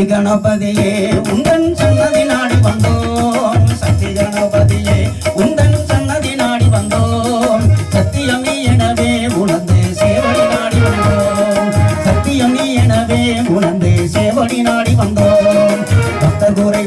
சக்தி கணபதியே உந்தன் சன்னதி நாடி வந்தோம். சக்தி கணபதியே உந்தன் சன்னதி நாடி வந்தோம். சத்தியமே எனவே உணர்ந்து சேவடி நாடி வந்தோம். சத்தியமே எனவே உணர்ந்து சேவடி நாடி வந்தோம். பக்தகுரை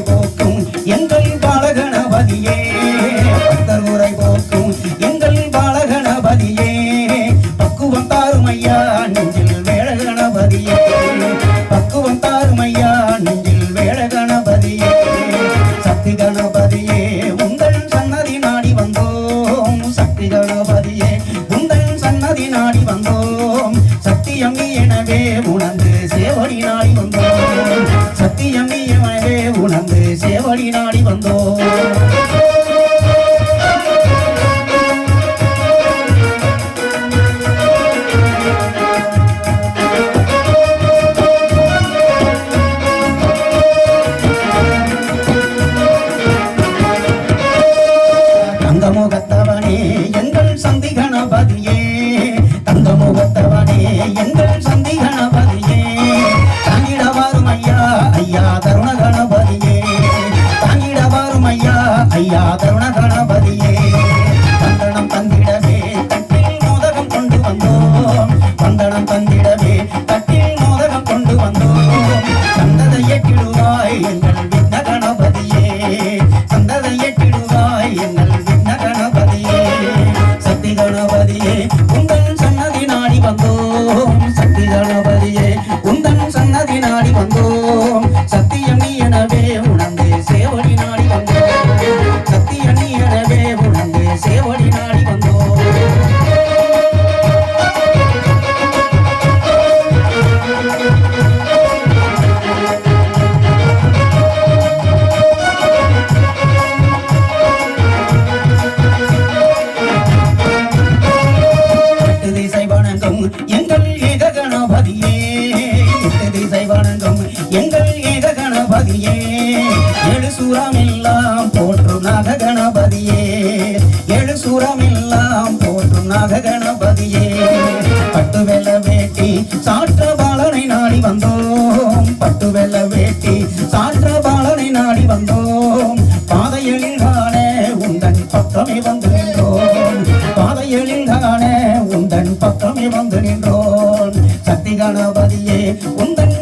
சேவடி நாடி வந்தோம். சத்தியம் நீயமாகவே உணர்ந்து சேவடி நாடி வந்தோம். தங்கமுகத்தவனே சேவடி நாடி வந்தோம் எங்கள் ஏக கணபதியே எட்டு திசை வணங்கும் எங்கள் ஏக கணபதியே எழுசுரம் நின்றோம். பாதையில் தானே உந்தன் பக்கமே வந்து நின்றோம். சக்தி கணபதியே உந்தன்